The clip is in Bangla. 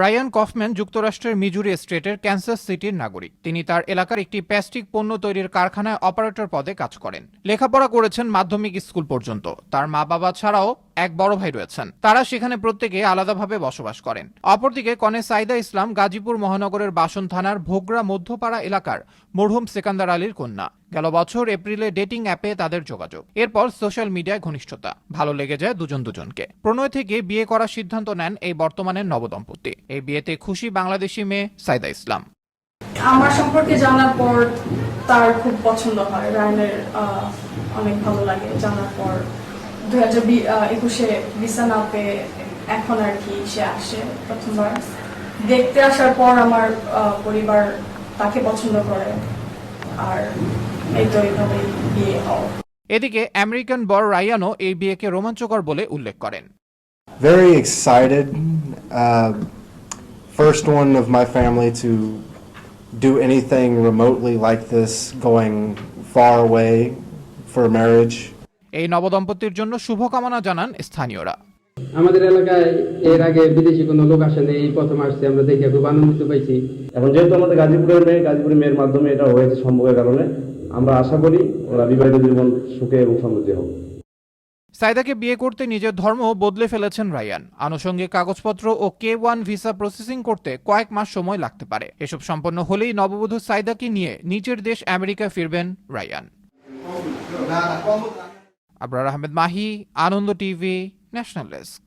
রায়ান কফম্যান যুক্তরাষ্ট্রের মিজুরি স্টেটের ক্যান্সাস সিটির নাগরিক। তিনি তার এলাকার একটি প্লাস্টিক পণ্য তৈরির কারখানায় অপারেটর পদে কাজ করেন। লেখাপড়া করেছেন মাধ্যমিক স্কুল পর্যন্ত। তার মা বাবা ছাড়াও এক বড় ভাই রয়েছেন। তারা সেখানে প্রত্যেকে আলাদাভাবে বসবাস করেন। অপরদিকে কনে সাইদা ইসলাম গাজীপুর মহানগরের বাসন থানার ভোগরা মধ্যপাড়া এলাকার মরহুম সেকান্দার আলীর কন্যা। গেল বছর এপ্রিলে ডেটিং অ্যাপে তাদের যোগাযোগ। এরপর সোশ্যাল মিডিয়ায় ঘনিষ্ঠতা। ভালো লেগে যায় দুজন দুজনকে। প্রণয় থেকে বিয়ে করার সিদ্ধান্ত নেন এই বর্তমানের নবদম্পতি। এই বিয়েতে খুশি বাংলাদেশি মেয়ে সাইদা ইসলাম। আমার সম্পর্কে জানার পর তার খুব পছন্দ হয়। রায়নের অনেক ভালো লাগে। জানার পর দুই হাজার একুশে ভিসা না পেয়ে এখন আর কি সে আসে প্রথমবার। দেখতে আসার পর আমার পরিবার তাকে পছন্দ করে। আর এই তো এইভাবেই বিয়ে হওয়া এদিকে আমেরিকান বর রায়ানও এই বিয়েকে রোমাঞ্চকর বলে উল্লেখ করেন Very excited. Uh, first one of my family to do anything remotely like this, going far away for marriage. এই নবদম্পতির জন্য শুভকামনা জানান স্থানীয়রা আমাদের এলাকায় এর আগে বিদেশি কোনো লোক আসেনি এই প্রথম আসছে আমরা দেখে খুব আনন্দিত পাইছি এখন যেহেতু আমাদের গাজীপুরের মেয়ে গাজীপুরের মেয়ের মাধ্যমে এটা হয়েছে সম্ভবের কারণে আমরা আশা করি ওরা বিবাহিত জীবন সুখে এবং সমৃদ্ধি হোক সাইদাকে বিয়ে করতে নিজের ধর্ম বদলে ফেলেছেন রায়ান। আনুষঙ্গিক কাগজপত্র ও কে ওয়ান ভিসা প্রসেসিং করতে কয়েক মাস সময় লাগতে পারে। এসব সম্পন্ন হলেই নববধূ সাইদাকে নিয়ে নিজের দেশ আমেরিকা ফিরবেন Ryan. Abrar Ahmed Mahi, Ananda TV, national desk.